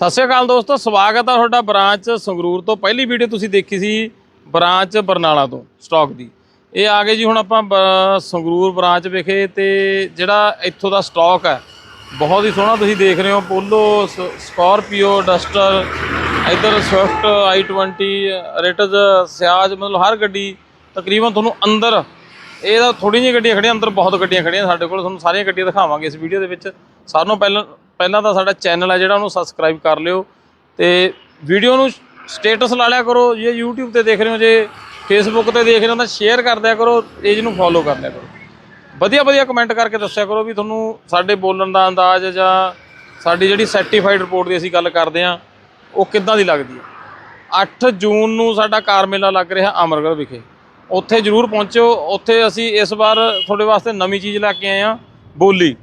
ਸਤਿ ਸ਼੍ਰੀ ਅਕਾਲ ਦੋਸਤੋ, ਸਵਾਗਤ ਹੈ ਤੁਹਾਡਾ ਬ੍ਰਾਂਚ ਸੰਗਰੂਰ ਤੋਂ। ਪਹਿਲੀ ਵੀਡੀਓ ਤੁਸੀਂ ਦੇਖੀ ਸੀ ਬ੍ਰਾਂਚ ਬਰਨਾਲਾ ਤੋਂ, ਸਟਾਕ ਦੀ। ਇਹ ਆ ਗਏ ਜੀ ਹੁਣ ਆਪਾਂ ਬ- ਸੰਗਰੂਰ ਬ੍ਰਾਂਚ ਵਿਖੇ ਤੇ ਜਿਹੜਾ ਇੱਥੋਂ ਦਾ ਸਟਾਕ ਹੈ, ਬਹੁਤ ਹੀ ਸੋਹਣਾ ਤੁਸੀਂ ਦੇਖ ਰਹੇ ਹੋ। ਪੋਲੋ, ਸ- ਸਕਾਰਪੀਓ, ਡਸਟਰ, ਇੱਧਰ ਸਵਿਫਟ i20 ਰੇਟਸ ਸਿਆਜ, ਮਤਲਬ ਹਰ ਗੱਡੀ ਤਕਰੀਬਨ ਤੁਹਾਨੂੰ ਅੰਦਰ, ਇਹ ਤਾਂ ਥੋੜੀ ਜਿਹੀ ਗੱਡੀਆਂ ਖੜੀਆਂ ਅੰਦਰ ਬਹੁਤ ਗੱਡੀਆਂ ਖੜੀਆਂ ਸਾਡੇ ਕੋਲ। ਤੁਹਾਨੂੰ ਸਾਰੀਆਂ ਗੱਡੀਆਂ ਦਿਖਾਵਾਂਗੇ ਇਸ ਵੀਡੀਓ ਦੇ ਵਿੱਚ। ਸਾਰਿਆਂ ਨੂੰ ਪਹਿਲਾਂ ਪਹਿਲਾਂ ਤਾਂ ਸਾਡਾ ਚੈਨਲ ਹੈ ਜਿਹੜਾ ਉਹਨੂੰ ਸਬਸਕ੍ਰਾਈਬ ਕਰ ਲਿਓ ਤੇ ਵੀਡੀਓ ਨੂੰ ਸਟੇਟਸ ਲਾ ਲਿਆ ਕਰੋ, ਜੇ YouTube ਤੇ ਦੇਖ ਰਹੇ ਹੋ, ਜੇ Facebook ਤੇ ਦੇਖ ਰਹੇ ਹੋ ਤਾਂ ਸ਼ੇਅਰ ਕਰ ਦਿਆ ਕਰੋ ਪੇਜ ਨੂੰ ਫੋਲੋ ਕਰ ਲਿਆ ਕਰੋ। ਵਧੀਆ ਵਧੀਆ ਕਮੈਂਟ ਕਰਕੇ ਦੱਸਿਆ ਕਰੋ ਵੀ ਤੁਹਾਨੂੰ ਸਾਡੇ ਬੋਲਣ ਦਾ ਅੰਦਾਜ਼ ਜਾਂ ਸਾਡੀ ਜਿਹੜੀ ਸਰਟੀਫਾਈਡ ਰਿਪੋਰਟ ਦੀ ਅਸੀਂ ਗੱਲ ਕਰਦੇ ਹਾਂ, ਉਹ ਕਿੱਦਾਂ ਦੀ ਲੱਗਦੀ ਹੈ? 8 ਜੂਨ ਨੂੰ ਸਾਡਾ ਕਾਰ ਮੇਲਾ ਲੱਗ ਰਿਹਾ ਅਮਰਗੜ੍ਹ ਵਿਖੇ। ਉੱਥੇ ਜਰੂਰ ਪਹੁੰਚਿਓ ਉੱਥੇ ਅਸੀਂ ਇਸ ਵਾਰ ਤੁਹਾਡੇ ਵਾਸਤੇ ਨਵੀਂ ਚੀਜ਼ ਲੈ ਕੇ ਆਏ ਹਾਂ, ਬੋਲੀ।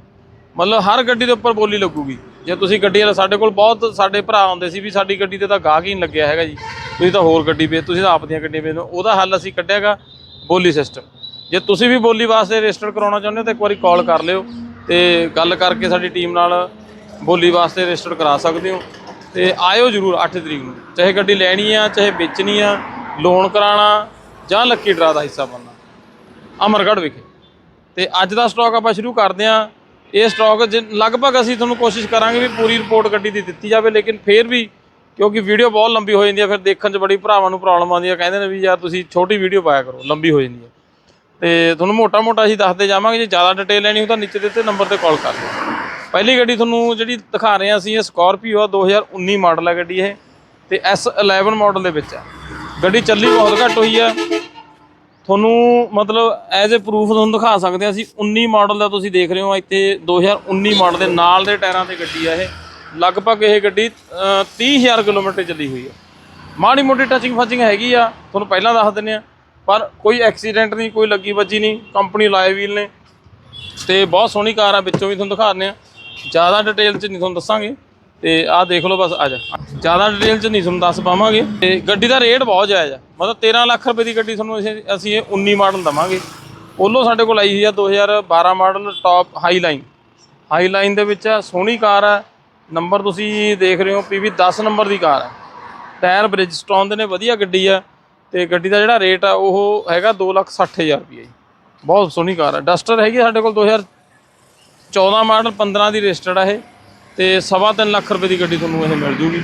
ਮਤਲਬ ਹਰ ਗੱਡੀ ਦੇ ਉੱਪਰ ਬੋਲੀ ਲੱਗੂਗੀ। ਜੇ ਤੁਸੀਂ ਗੱਡੀ ਵਾਲਾ ਸਾਡੇ ਕੋਲ ਬਹੁਤ ਸਾਡੇ ਭਰਾ ਆਉਂਦੇ ਸੀ ਵੀ ਸਾਡੀ ਗੱਡੀ ਤੇ ਤਾਂ ਗਾਹਕ ਹੀ ਨਹੀਂ ਲੱਗਿਆ ਹੈਗਾ ਜੀ। ਤੁਸੀਂ ਤਾਂ ਹੋਰ ਗੱਡੀ ਵੇਚ, ਤੁਸੀਂ ਤਾਂ ਆਪ ਦੀਆਂ ਗੱਡੀਆਂ ਵੇਚਦੇ ਹੋ ਉਹਦਾ ਹੱਲ ਅਸੀਂ ਕੱਢਿਆਗਾ ਬੋਲੀ ਸਿਸਟਮ। ਜੇ ਤੁਸੀਂ ਵੀ ਬੋਲੀ ਵਾਸਤੇ ਰਜਿਸਟਰ ਕਰਾਉਣਾ ਚਾਹੁੰਦੇ ਹੋ ਤਾਂ ਇੱਕ ਵਾਰੀ ਕਾਲ ਕਰ ਲਿਓ ਤੇ ਗੱਲ ਕਰਕੇ ਸਾਡੀ ਟੀਮ ਨਾਲ ਬੋਲੀ ਵਾਸਤੇ ਰਜਿਸਟਰ ਕਰਾ ਸਕਦੇ ਹੋ। ਤੇ ਆਇਓ ਜਰੂਰ 8 ਤਰੀਕ ਨੂੰ। ਚਾਹੇ ਗੱਡੀ ਲੈਣੀ ਆ, ਚਾਹੇ ਵੇਚਣੀ ਆ ਲੋਨ ਕਰਾਉਣਾ ਜਾਂ ਲੱਕੀ ਡਰਾ ਦਾ ਹਿੱਸਾ ਬਣਨਾ। ਅਮਰਗੜ੍ਹ ਵਿਖੇ। ਤੇ ਅੱਜ ਦਾ ਸਟਾਕ ਆਪਾਂ ਸ਼ੁਰੂ ਕਰਦੇ ਹਾਂ। ਇਹ ਸਟਾਕ ਜਿ- ਲਗਭਗ ਅਸੀਂ ਤੁਹਾਨੂੰ ਕੋਸ਼ਿਸ਼ ਕਰਾਂਗੇ ਵੀ ਪੂਰੀ ਰਿਪੋਰਟ ਗੱਡੀ ਦੀ ਦਿੱਤੀ ਜਾਵੇ, ਲੇਕਿਨ ਫੇਰ ਵੀ ਕਿਉਂਕਿ ਵੀਡੀਓ ਬਹੁਤ ਲੰਬੀ ਹੋ ਜਾਂਦੀ ਹੈ, ਫਿਰ ਦੇਖਣ 'ਚ ਬੜੀ ਭਰਾਵਾਂ ਨੂੰ ਪ੍ਰੋਬਲਮ ਆਉਂਦੀ ਹੈ, ਕਹਿੰਦੇ ਨੇ ਵੀ ਯਾਰ ਤੁਸੀਂ ਛੋਟੀ ਵੀਡੀਓ ਪਾਇਆ ਕਰੋ, ਲੰਬੀ ਹੋ ਜਾਂਦੀ ਹੈ। ਤੇ ਤੁਹਾਨੂੰ ਮੋਟਾ-ਮੋਟਾ ਅਸੀਂ ਦੱਸਦੇ ਜਾਵਾਂਗੇ, ਜੇ ਜ਼ਿਆਦਾ ਡਿਟੇਲ ਲੈਣੀ ਹੋ ਤਾਂ ਨੀਚੇ ਦਿੱਤੇ ਨੰਬਰ ਤੇ ਕਾਲ ਕਰ ਲਿਓ ਪਹਿਲੀ ਗੱਡੀ ਤੁਹਾਨੂੰ ਜਿਹੜੀ ਦਿਖਾ ਰਹੇ ਹਾਂ ਅਸੀਂ, ਇਹ ਸਕਾਰਪੀਓ ਆ 2019 ਮਾਡਲ ਹੈ ਗੱਡੀ ਇਹ, ਤੇ S11 ਮਾਡਲ ਦੇ ਵਿੱਚ ਹੈ ਗੱਡੀ ਚੱਲੀ ਬਹੁਤ ਘੱਟ ਹੋਈ ਆ ਤੁਹਾਨੂੰ ਮਤਲਬ ਐਜ਼ ਅ ਪ੍ਰੂਫ ਤੁਹਾਨੂੰ ਦਿਖਾ ਸਕਦੇ ਹਾਂ ਅਸੀਂ 19 ਮਾਡਲ ਦਾ ਤੁਸੀਂ ਦੇਖ ਰਹੇ ਹੋ ਇੱਥੇ 2019 ਮਾਡਲ ਦੇ ਨਾਲ ਦੇ ਟਾਇਰਾਂ ਤੇ ਗੱਡੀ ਆ ਇਹ। ਲਗਭਗ ਇਹ ਗੱਡੀ ਅਹ, 30000 ਕਿਲੋਮੀਟਰ ਚੱਲੀ ਹੋਈ ਆ। ਮਾੜੀ ਮੋਟੀ ਟੱਚਿੰਗ ਫੱਚਿੰਗ ਹੈਗੀ ਆ ਤੁਹਾਨੂੰ ਪਹਿਲਾਂ ਦੱਸ ਦਿੰਨੇ ਆ ਪਰ ਕੋਈ ਐਕਸੀਡੈਂਟ ਨਹੀਂ ਕੋਈ ਲੱਗੀ ਵੱਜੀ ਨਹੀਂ ਕੰਪਨੀ ਲਾਏ ਵੀਲ ਨੇ। ਤੇ ਬਹੁਤ ਸੋਹਣੀ ਕਾਰ ਆ ਵਿੱਚੋਂ ਵੀ ਤੁਹਾਨੂੰ ਦਿਖਾ ਦਿੰਦੇ ਆ ਜ਼ਿਆਦਾ ਡਿਟੇਲ 'ਚ ਨਹੀਂ ਤੁਹਾਨੂੰ ਦੱਸਾਂਗੇ ਤੇ ਆਹ ਦੇਖ ਲਓ ਬਸ ਆ ਜਾ। ਜ਼ਿਆਦਾ ਡਿਟੇਲ 'ਚ ਨਹੀਂ ਤੁਹਾਨੂੰ ਦੱਸ ਪਾਵਾਂਗੇ ਤੇ ਗੱਡੀ ਦਾ ਰੇਟ ਬਹੁਤ ਜਾਇਜ਼ ਆ। ਮਤਲਬ 13 ਲੱਖ ਰੁਪਏ ਦੀ ਗੱਡੀ ਤੁਹਾਨੂੰ ਅਸੀਂ ਅਸੀਂ ਇਹ 19 ਮਾਡਲ ਦਵਾਂਗੇ। ਪੋਲੋ ਸਾਡੇ ਕੋਲ ਆਈ ਸੀ ਆ 2012 model top high line high line ਦੇ ਵਿੱਚ ਆ, ਸੋਹਣੀ ਕਾਰ ਆ। ਨੰਬਰ ਤੁਸੀਂ ਦੇਖ ਰਹੇ ਹੋ ਪੀਵੀ 10 ਨੰਬਰ ਦੀ ਕਾਰ ਆ। ਟਾਇਰ ਬ੍ਰਿਜਸਟੋਨ ਦੇ ਨੇ, ਵਧੀਆ ਗੱਡੀ ਆ। ਤੇ ਗੱਡੀ ਦਾ ਜਿਹੜਾ ਰੇਟ ਆ, ਉਹ ਹੈਗਾ 260000 ਰੁਪਏ ਜੀ। ਬਹੁਤ ਸੋਹਣੀ ਕਾਰ ਆ। ਡਸਟਰ ਹੈਗੀ ਸਾਡੇ ਕੋਲ 2014 ਮਾਡਲ 15 ਦੀ ਰਜਿਸਟਰਡ ਆ ਇਹ। ਤੇ ਸਵਾ ਤਿੰਨ ਲੱਖ ਰੁਪਏ ਦੀ ਗੱਡੀ ਤੁਹਾਨੂੰ ਇਹ ਮਿਲ ਜੂਗੀ।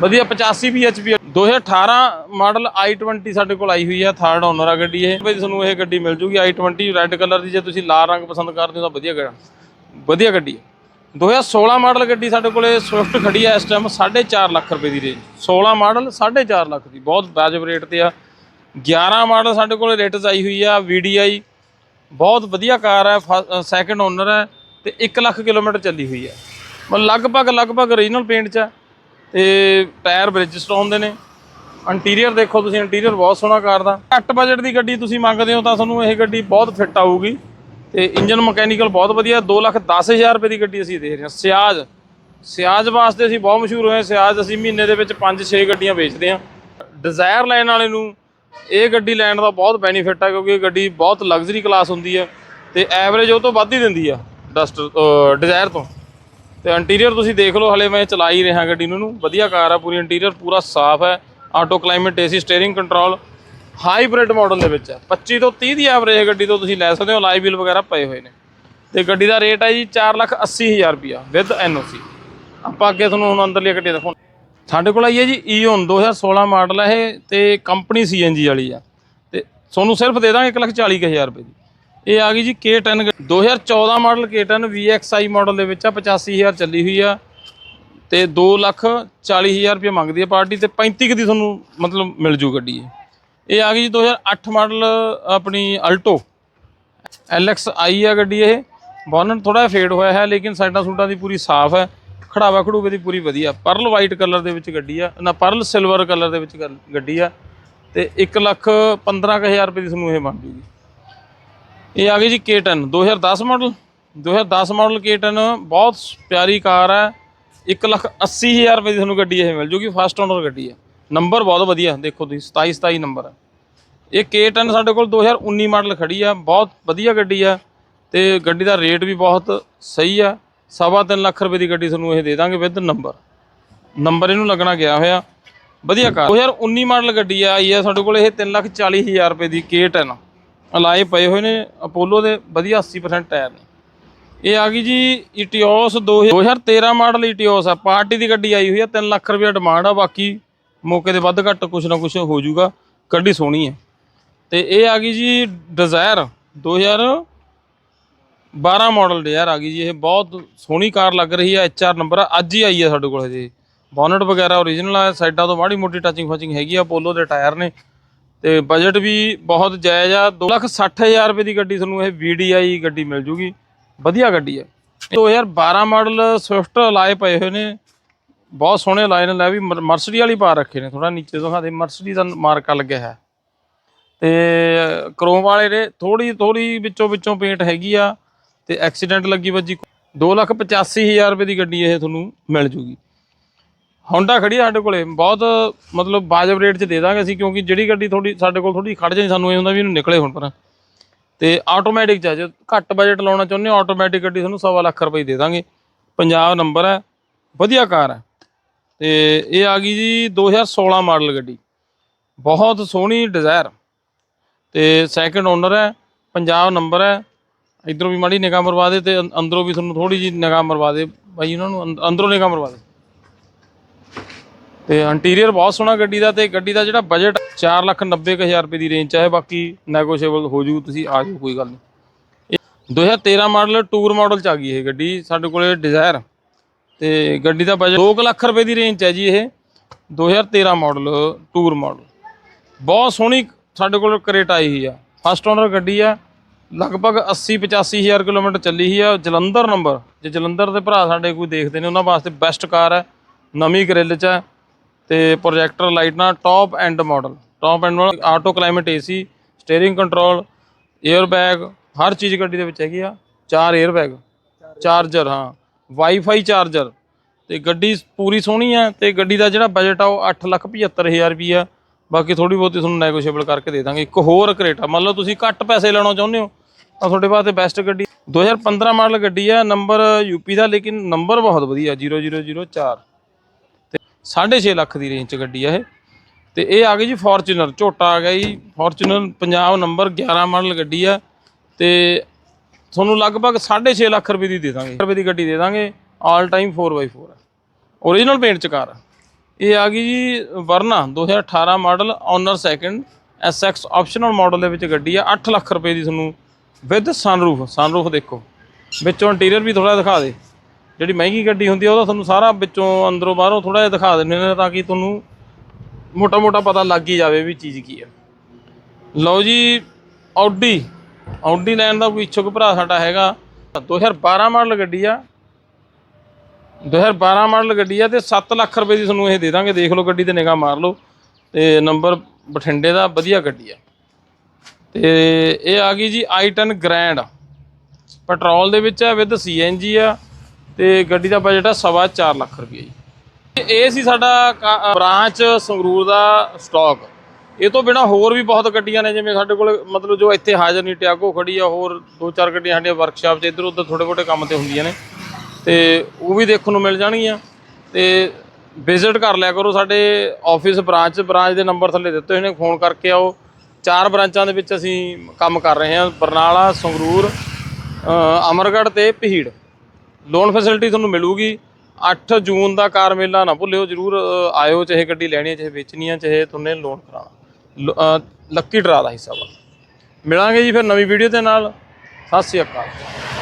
ਵਧੀਆ 85 bhp ਆ। 2018 ਮਾਡਲ i20 ਸਾਡੇ ਕੋਲ ਆਈ ਹੋਈ ਹੈ ਥਰਡ ਓਨਰ ਆ ਗੱਡੀ ਇਹ। ਬਈ ਤੁਹਾਨੂੰ ਇਹ ਗੱਡੀ ਮਿਲ ਜੂਗੀ i20 ਰੈੱਡ ਕਲਰ ਦੀ, ਜੇ ਤੁਸੀਂ ਲਾਲ ਰੰਗ ਪਸੰਦ ਕਰਦੇ ਹੋ ਤਾਂ ਵਧੀਆ ਗਾ- ਵਧੀਆ ਗੱਡੀ ਹੈ। 2016 ਮਾਡਲ ਗੱਡੀ ਸਾਡੇ ਕੋਲੇ ਸਵਿਫਟ ਖੜੀ ਆ, ਇਸ ਟਾਈਮ 4.5 ਲੱਖ ਰੁਪਏ ਦੀ ਰੇਂਜ 16 ਮਾਡਲ 4.5 ਲੱਖ ਦੀ, ਬਹੁਤ ਵਾਜਬ ਰੇਟ ਤੇ ਆ। 11 ਮਾਡਲ ਸਾਡੇ ਕੋਲੇ ਰੇਟਸ ਆਈ ਹੋਈ ਆ VDI ਬਹੁਤ ਵਧੀਆ ਕਾਰ ਹੈ ਸੈਕੰਡ ਓਨਰ ਹੈ ਤੇ 1 ਲੱਖ ਕਿਲੋਮੀਟਰ ਚੱਲੀ ਹੋਈ ਹੈ। ਮਤਲਬ ਲਗਭਗ ਲਗਭਗ ਓਰੀਜਨਲ ਪੇਂਟ 'ਚ ਹੈ ਤੇ ਟਾਇਰ ਬ੍ਰਿਜਸਟੋਨ ਦੇ ਨੇ। ਇੰਟੀਰੀਅਰ ਦੇਖੋ ਤੁਸੀਂ ਇੰਟੀਰੀਅਰ ਬਹੁਤ ਸੋਹਣਾ ਕਾਰ ਦਾ। ਘੱਟ ਬਜਟ ਦੀ ਗੱਡੀ ਤੁਸੀਂ ਮੰਗਦੇ ਹੋ ਤਾਂ ਤੁਹਾਨੂੰ ਇਹ ਗੱਡੀ ਬਹੁਤ ਫਿੱਟ ਆਊਗੀ। ਤੇ ਇੰਜਨ ਮਕੈਨੀਕਲ ਬਹੁਤ ਵਧੀਆ 2 ਲੱਖ 10000 ਰੁਪਏ ਦੀ ਗੱਡੀ ਅਸੀਂ ਦੇ ਰਹੇ ਹਾਂ। ਸਿਆਜ ਸਿਆਜ ਵਾਸਤੇ ਅਸੀਂ ਬਹੁਤ ਮਸ਼ਹੂਰ ਹੋਏ ਹਾਂ। ਸਿਆਜ ਅਸੀਂ ਮਹੀਨੇ ਦੇ ਵਿੱਚ 5-6 ਗੱਡੀਆਂ ਵੇਚਦੇ ਹਾਂ। ਡਿਜ਼ਾਇਰ ਲੈਣ ਵਾਲੇ ਨੂੰ ਇਹ ਗੱਡੀ ਲੈਣ ਦਾ ਬਹੁਤ ਬੈਨੀਫਿਟ ਆ, ਕਿਉਂਕਿ ਇਹ ਗੱਡੀ ਬਹੁਤ ਲਗਜ਼ਰੀ ਕਲਾਸ ਹੁੰਦੀ ਹੈ ਤੇ ਐਵਰੇਜ ਉਹ ਤੋਂ ਵੱਧ ਹੀ ਦਿੰਦੀ ਆ ਡਸਟਰ ਡਿਜ਼ਾਇਰ ਤੋਂ। ਤੇ ਇੰਟੀਰੀਅਰ ਤੁਸੀਂ ਦੇਖ ਲਓ, ਹਲੇ ਮੈਂ ਚਲਾ ਹੀ ਰਿਹਾ ਗੱਡੀ ਨੂੰ ਨੂੰ ਵਧੀਆ ਕਾਰ ਆ, ਪੂਰੀ ਇੰਟੀਰੀਅਰ ਪੂਰਾ ਸਾਫ਼ ਹੈ। Auto climate, AC, steering control, hybrid model ਦੇ ਵਿੱਚ ਹੈ। 25 ਤੋਂ 30 ਦੀ ਐਵਰੇਜ ਗੱਡੀ ਤੋਂ ਤੁਸੀਂ ਲੈ ਸਕਦੇ ਹੋ, ਲਾਈਵ ਬਿਲ ਵਗੈਰਾ ਪਏ ਹੋਏ ਨੇ। ਤੇ ਗੱਡੀ ਦਾ ਰੇਟ ਹੈ ਜੀ 480000 ਰੁਪਿਆ ਵਿਦ ਐਨਓਸੀ। ਆਪਾਂ ਅੱਗੇ ਤੁਹਾਨੂੰ ਹੁਣ ਅੰਦਰਲੀ ਗੱਡੀ ਦਿਖਾਉਂ ਸਾਡੇ ਕੋਲ ਆਈ ਹੈ ਜੀ ਈਓਨ 2016 ਮਾਡਲ ਹੈ ਇਹ ਤੇ ਕੰਪਨੀ ਸੀਐਨਜੀ ਵਾਲੀ ਆ ਤੇ ਤੁਹਾਨੂੰ ਸਿਰਫ ਦੇ ਦਾਂਗੇ 140000 ਰੁਪਏ ਦੀ। ਇਹ ਆ ਗਈ ਜੀ K10 2014 model K10 VXI model ਦੇ ਵਿੱਚ ਆ 85000 ਚੱਲੀ ਹੋਈ ਆ। ਤੇ 2 ਲੱਖ 40000 ਰੁਪਏ ਮੰਗਦੀ ਹੈ ਪਾਰਟੀ ਤੇ 35 ਕੁ ਦੀ ਤੁਹਾਨੂੰ ਮਤਲਬ ਮਿਲ ਜੂ ਗੱਡੀ ਇਹ। ਆ ਗਈ ਜੀ 2008 ਮਾਡਲ ਆਪਣੀ ਅਲਟੋ। LXI ਆ ਗੱਡੀ ਇਹ। ਬੋਨਟ ਥੋੜਾ ਫੇਡ ਹੋਇਆ ਹੈ, ਲੇਕਿਨ ਸਾਈਡਾਂ ਸੂਟਾਂ ਦੀ ਪੂਰੀ ਸਾਫ਼ ਹੈ। ਖੜਾਵਾ ਖੜੂਵੇ ਦੀ ਪੂਰੀ ਵਧੀਆ। ਪਰਲ ਵਾਈਟ ਕਲਰ ਦੇ ਵਿੱਚ ਗੱਡੀ ਆ। ਨਾ, ਪਰਲ ਸਿਲਵਰ ਕਲਰ ਦੇ ਵਿੱਚ ਗੱਡੀ ਆ। ਤੇ 1 ਲੱਖ 15000 ਰੁਪਏ ਦੀ ਤੁਹਾਨੂੰ ਇਹ ਬਣ ਜੂਗੀ। ਇਹ ਆ ਗਈ ਜੀ K10 2010 ਮਾਡਲ। 2010 ਮਾਡਲ K10 ਬਹੁਤ ਪਿਆਰੀ ਕਾਰ ਹੈ। 1 ਲੱਖ 80000 ਰੁਪਏ ਦੀ ਤੁਹਾਨੂੰ ਗੱਡੀ ਇਹ ਮਿਲ ਜੂਗੀ ਫਸਟ ਓਨਰ ਗੱਡੀ ਹੈ। ਨੰਬਰ ਬਹੁਤ ਵਧੀਆ, ਦੇਖੋ ਤੁਸੀਂ 27 27 ਨੰਬਰ ਹੈ। ਇਹ K10 ਸਾਡੇ ਕੋਲ 2019 ਮਾਡਲ ਖੜੀ ਆ ਬਹੁਤ ਵਧੀਆ ਗੱਡੀ ਆ ਤੇ ਗੱਡੀ ਦਾ ਰੇਟ ਵੀ ਬਹੁਤ ਸਹੀ ਆ ਸਵਾ ਤਿੰਨ ਲੱਖ ਰੁਪਏ ਦੀ ਗੱਡੀ ਤੁਹਾਨੂੰ ਇਹ ਦੇ ਦਾਂਗੇ ਵਿਦ ਨੰਬਰ ਨੰਬਰ ਇਹਨੂੰ ਲੱਗਣਾ ਗਿਆ ਹੋਇਆ। ਵਧੀਆ ਕਾਰ। 2019 ਮਾਡਲ ਗੱਡੀ ਆ ਆਈ ਆ ਸਾਡੇ ਕੋਲ ਇਹ 340000 ਰੁਪਏ ਦੀ K10 ਅਲਾਏ ਪਏ ਹੋਏ ਨੇ ਅਪੋਲੋ ਦੇ, ਵਧੀਆ 80% ਟਾਇਰ ਨੇ। ਇਹ ਆ ਗਈ ਜੀ ਇਟਿਓਸ 2013 ਮਾਡਲ ਇਟਿਓਸ ਆ, ਪਾਰਟੀ ਦੀ ਗੱਡੀ ਆਈ ਹੋਈ ਆ 3 ਲੱਖ ਰੁਪਏ ਡਿਮਾਂਡ ਆ, ਬਾਕੀ ਮੌਕੇ ਤੇ ਵੱਧ ਘੱਟ ਕੁਛ ਨਾ ਕੁਛ ਹੋ ਜਾਊਗਾ, ਗੱਡੀ ਸੋਹਣੀ ਹੈ ਤੇ ਇਹ ਆ ਗਈ ਜੀ ਡਿਜ਼ਾਇਰ 2012 ਮਾਡਲ ਡਿਜ਼ਾਇਰ ਆ ਗਈ ਜੀ, ਇਹ ਬਹੁਤ ਸੋਹਣੀ ਕਾਰ ਲੱਗ ਰਹੀ ਆ ਐਚ ਆਰ ਨੰਬਰ ਆ, ਅੱਜ ਹੀ ਆਈ ਆ ਸਾਡੇ ਕੋਲ ਹਜੇ। ਬੋਨਟ ਵਗੈਰਾ ਓਰੀਜਨਲ ਆ, ਸਾਈਡਾਂ ਤੋਂ ਮਾੜੀ ਮੋਟੀ ਟੱਚਿੰਗ ਫਚਿੰਗ ਹੈਗੀ ਆ ਪੋਲੋ ਦੇ ਟਾਇਰ ਨੇ। ਤੇ ਬਜਟ ਵੀ ਬਹੁਤ ਜਾਇਜ਼ ਆ 260000 ਰੁਪਏ ਦੀ ਗੱਡੀ ਤੁਹਾਨੂੰ ਇਹ VDI ਗੱਡੀ ਮਿਲ ਜੂਗੀ। ਵਧੀਆ ਗੱਡੀ ਹੈ। 2012 ਮਾਡਲ ਸਵਿਫਟ ਲਾਏ ਪਏ ਹੋਏ ਨੇ। ਬਹੁਤ ਸੋਹਣੇ ਲਾਏ ਨੇ। ਲੈ ਵੀ ਮਰਸਡੀ ਵਾਲੀ ਪਾ ਰੱਖੇ ਨੇ। ਥੋੜਾ ਨੀਚੇ ਦਿਖਾ ਦੇ। ਮਰਸਡੀ ਦਾ ਮਾਰਕਾ ਲੱਗਿਆ ਹੈ। ਤੇ ਕ੍ਰੋਮ ਵਾਲੇ ਨੇ ਥੋੜੀ ਥੋੜੀ ਵਿੱਚੋਂ ਵਿੱਚੋਂ ਪੇਂਟ ਹੈਗੀ ਆ। ਤੇ ਐਕਸੀਡੈਂਟ ਲੱਗੀ ਵੱਜੀ। 285000 ਰੁਪਏ ਦੀ ਗੱਡੀ ਇਹ ਤੁਹਾਨੂੰ ਮਿਲ ਜੂਗੀ। ਹੋਂਡਾ ਖੜੀ ਆ ਸਾਡੇ ਕੋਲੇ। ਬਹੁਤ ਮਤਲਬ ਵਾਜਬ ਰੇਟ 'ਚ ਦੇ ਦਾਂਗੇ ਅਸੀਂ। ਕਿਉਂਕਿ ਜਿਹੜੀ ਗੱਡੀ ਥੋੜੀ ਸਾਡੇ ਕੋਲ ਥੋੜੀ ਖੜ ਜਾਏ ਸਾਨੂੰ ਇਹ ਹੁੰਦਾ ਵੀ ਇਹਨੂੰ ਨਿਕਲੇ ਹੁਣ ਪਰ। ਤੇ ਆਟੋਮੈਟਿਕ ਚ ਆ, ਜੇ ਘੱਟ ਬਜਟ ਲਾਉਣਾ ਚਾਹੁੰਦੇ ਹੋ ਆਟੋਮੈਟਿਕ ਗੱਡੀ ਤੁਹਾਨੂੰ ਸਵਾ ਲੱਖ ਰੁਪਏ ਦੇ ਦਾਂਗੇ। ਪੰਜਾਬ ਨੰਬਰ ਹੈ ਵਧੀਆ ਕਾਰ ਹੈ। ਤੇ ਇਹ ਆ ਗਈ ਜੀ 2016 ਮਾਡਲ ਗੱਡੀ। ਬਹੁਤ ਸੋਹਣੀ ਡਿਜ਼ਾਇਰ ਤੇ ਸੈਕੰਡ ਓਨਰ ਹੈ ਪੰਜਾਬ ਨੰਬਰ ਹੈ। ਇਧਰੋਂ ਵੀ ਮਾੜੀ ਨਿਗਾਹ ਮਰਵਾ ਦੇ ਤੇ ਅੰ- ਅੰਦਰੋਂ ਵੀ ਤੁਹਾਨੂੰ ਥੋੜੀ ਜੀ ਨਿਗਾਹ ਮਰਵਾ ਦੇ। ਬਾਈ ਉਹਨਾਂ ਨੂੰ ਅੰਦ- ਅੰਦਰੋਂ ਨਿਗਾਹ ਮਰਵਾ ਦੇ। ਤੇ ਇੰਟੀਰੀਅਰ ਬਹੁਤ ਸੋਹਣਾ ਗੱਡੀ ਦਾ ਤੇ ਗੱਡੀ ਦਾ ਜਿਹੜਾ ਬਜਟ 490000 ਰੁਪਏ ਦੀ ਰੇਂਜ ਚ ਹੈ ਬਾਕੀ ਨੈਗੋਸ਼ੀਏਬਲ ਹੋ ਜੂ, ਤੁਸੀਂ ਆ ਜਾਓ, ਕੋਈ ਗੱਲ ਨਹੀਂ। ਇਹ 2013 ਮਾਡਲ ਟੂਰ ਮਾਡਲ ਚ ਆ ਗਈ ਇਹ ਗੱਡੀ, ਸਾਡੇ ਕੋਲੇ ਡਿਜ਼ਾਇਰ ਤੇ ਗੱਡੀ ਦਾ ਬਜਟ 2 ਲੱਖ ਰੁਪਏ ਦੀ ਰੇਂਜ ਚ ਹੈ ਜੀ ਇਹ 2013 ਮਾਡਲ ਟੂਰ ਮਾਡਲ ਬਹੁਤ ਸੋਹਣੀ ਸਾਡੇ ਕੋਲ ਕਰੇਟ ਆਈ ਹੋਈ ਆ। ਫਸਟ ਓਨਰ ਗੱਡੀ ਆ, ਲਗਭਗ 80 85000 ਕਿਲੋਮੀਟਰ ਚੱਲੀ ਹੀ ਆ, ਜਲੰਧਰ ਨੰਬਰ ਜੇ ਜਲੰਧਰ ਦੇ ਭਰਾ ਸਾਡੇ ਕੋਈ ਦੇਖਦੇ ਨੇ, ਉਹਨਾਂ ਵਾਸਤੇ ਬੈਸਟ ਕਾਰ ਹੈ, ਨਵੀਂ ਗ੍ਰਿਲ ਚ ਹੈ। ਤੇ ਪ੍ਰੋਜੈਕਟਰ ਲਾਈਟ ਨਾਲ top end model top end model auto climate AC steering control air bag ਹਰ ਚੀਜ਼ ਗੱਡੀ ਦੇ ਵਿੱਚ ਹੈਗੀ ਆ, ਚਾਰ 에ਅਰ ਬੈਗ ਚਾਰਜਰ ਹਾਂ ਵਾਈਫਾਈ ਚਾਰਜਰ ਤੇ ਗੱਡੀ ਪੂਰੀ ਸੋਹਣੀ ਆ, ਤੇ ਗੱਡੀ ਦਾ ਜਿਹੜਾ ਬਜਟ ਆ ਉਹ 875000 ਰੁਪਈਆ ਬਾਕੀ ਥੋੜੀ ਬਹੁਤੀ ਤੁਹਾਨੂੰ ਨੈਗੋਸ਼ੀਏਬਲ ਕਰਕੇ ਦੇ ਦਾਂਗੇ। ਇੱਕ ਹੋਰ ਕਰੇਟਾ ਮੰਨ ਲਓ ਤੁਸੀਂ ਘੱਟ ਪੈਸੇ ਲੈਣਾ ਚਾਹੁੰਦੇ ਹੋ, ਤਾਂ ਤੁਹਾਡੇ ਵਾਸਤੇ ਬੈਸਟ ਗੱਡੀ 2015 ਮਾਡਲ ਗੱਡੀ ਆ ਨੰਬਰ ਯੂਪੀ ਦਾ, ਲੇਕਿਨ ਨੰਬਰ ਬਹੁਤ ਵਧੀਆ 0004 ਤੇ 6.5 ਲੱਖ ਦੀ ਰੇਂਜ ਚ ਗੱਡੀ ਆ ਇਹ। ਤੇ ਇਹ ਆ ਗਈ ਜੀ ਫੋਰਚੂਨਰ ਝੋਟਾ ਆ ਗਿਆ ਜੀ। ਫੋਰਚੂਨਰ ਪੰਜਾਬ ਨੰਬਰ 11 ਮਾਡਲ ਗੱਡੀ ਆ। ਤੇ ਤੁਹਾਨੂੰ ਲਗਭਗ 6.5 ਲੱਖ ਰੁਪਏ ਦੀ ਦੇ ਦਾਂਗੇ। ਰੁਪਏ ਦੀ ਗੱਡੀ ਦੇ ਦਾਂਗੇ। ਆਲ ਟਾਈਮ 4x4 ਹੈ ਓਰੀਜਨਲ ਪੇਂਟ ਚ ਕਾਰ ਇਹ ਆ ਗਈ ਜੀ Verna 2018 model owner second SX optional model ਦੇ ਵਿੱਚ ਗੱਡੀ ਆ। 8 ਲੱਖ ਰੁਪਏ ਦੀ ਤੁਹਾਨੂੰ ਵਿਦ ਸਨਰੂਫ ਸਨਰੂਫ ਦੇਖੋ। ਵਿੱਚੋਂ ਇੰਟੀਰੀਅਰ ਵੀ ਥੋੜਾ ਦਿਖਾ ਦੇ। ਜਿਹੜੀ ਮਹਿੰਗੀ ਗੱਡੀ ਹੁੰਦੀ ਆ, ਉਹਦਾ ਤੁਹਾਨੂੰ ਸਾਰਾ ਵਿੱਚੋਂ ਅੰਦਰੋਂ ਬਾਹਰੋਂ ਥੋੜਾ ਜਿਹਾ ਦਿਖਾ ਦਿੰਦੇ ਨੇ ਤਾਂ ਕਿ ਤੁਹਾਨੂੰ ਮੋਟਾ ਮੋਟਾ ਪਤਾ ਲੱਗ ਹੀ ਜਾਵੇ ਵੀ ਚੀਜ਼ ਕੀ ਆ। ਲਓ ਜੀ ਆਡੀ ਆਡੀ ਲੈਣ ਦਾ ਕੋਈ ਇੱਛੁਕ ਭਰਾ ਸਾਡਾ ਹੈਗਾ। 2012 ਮਾਡਲ ਗੱਡੀ ਆ। 2012 ਮਾਡਲ ਗੱਡੀ ਆ ਤੇ 7 ਲੱਖ ਰੁਪਏ ਦੀ ਤੁਹਾਨੂੰ ਇਹ ਦੇ ਦਾਂਗੇ। ਦੇਖ ਲਓ ਗੱਡੀ ਤੇ ਨਿਗਾਹ ਮਾਰ ਲਓ। ਤੇ ਨੰਬਰ ਬਠਿੰਡੇ ਦਾ ਵਧੀਆ ਗੱਡੀ ਆ। ਤੇ ਇਹ ਆ ਗਈ ਜੀ i10 ਗ੍ਰੈਂਡ ਪੈਟਰੋਲ ਦੇ ਵਿੱਚ ਹੈ ਵਿਦ CNG ਆ। ਤੇ ਗੱਡੀ ਦਾ ਬਜਟ ਆ ਸਵਾ ਚਾਰ ਲੱਖ ਰੁਪਏ ਜੀ। ਇਹ- ਇਹ ਸੀ ਸਾਡਾ ਕਾ- ਬ੍ਰਾਂਚ ਸੰਗਰੂਰ ਦਾ ਸਟਾਕ। ਇਹ ਤੋਂ ਬਿਨਾ ਹੋਰ ਵੀ ਬਹੁਤ ਗੱਡੀਆਂ ਨੇ, ਜਿਵੇਂ ਸਾਡੇ ਕੋਲ ਮਤਲਬ ਜੋ ਇੱਥੇ ਹਾਜ਼ਰ ਨਹੀਂ, ਟਿਆਗੋ ਖੜੀ ਆ, ਹੋਰ ਦੋ ਚਾਰ ਗੱਡੀਆਂ ਸਾਡੀਆਂ ਵਰਕਸ਼ਾਪ 'ਚ ਇੱਧਰ ਉੱਧਰ ਥੋੜੇ ਬਹੁਤੇ ਕੰਮ ਤੇ ਹੁੰਦੀਆਂ ਨੇ। ਤੇ ਉਹ ਵੀ ਦੇਖਣ ਨੂੰ ਮਿਲ ਜਾਣਗੀਆਂ। ਤੇ ਵਿਜ਼ਿਟ ਕਰ ਲਿਆ ਕਰੋ ਸਾਡੇ ਆਫਿਸ ਬ੍ਰਾਂਚ। ਬ੍ਰਾਂਚ ਦੇ ਨੰਬਰ ਥੱਲੇ ਦਿੱਤੇ ਹੋਏ ਨੇ ਫੋਨ ਕਰਕੇ ਆਓ। ਚਾਰ ਬ੍ਰਾਂਚਾਂ ਦੇ ਵਿੱਚ ਅਸੀਂ ਕੰਮ ਕਰ ਰਹੇ ਹਾਂ, ਬਰਨਾਲਾ, ਸੰਗਰੂਰ ਅਮਰਗੜ੍ਹ ਤੇ ਪਹੀੜ ਲੋਨ ਫੈਸਿਲਿਟੀ ਤੁਹਾਨੂੰ ਮਿਲੂਗੀ। 8 ਜੂਨ ਦਾ ਕਾਰ ਮੇਲਾ ਨਾ ਭੁੱਲਿਓ, ਜਰੂਰ ਆਇਓ, ਚਾਹੇ ਗੱਡੀ ਲੈਣੀ ਹੈ, ਚਾਹੇ ਵੇਚਣੀ ਹੈ, ਚਾਹੇ ਤੁਹਾਨੂੰ ਲੋਨ ਕਰਾਉਣਾ। ਲ- ਲੱਕੀ ਡਰਾ ਦਾ ਹਿੱਸਾ ਵਾ ਮਿਲਾਂਗੇ ਜੀ ਫਿਰ ਨਵੀਂ ਵੀਡੀਓ ਦੇ ਨਾਲ। ਸਤਿ ਸ਼੍ਰੀ ਅਕਾਲ।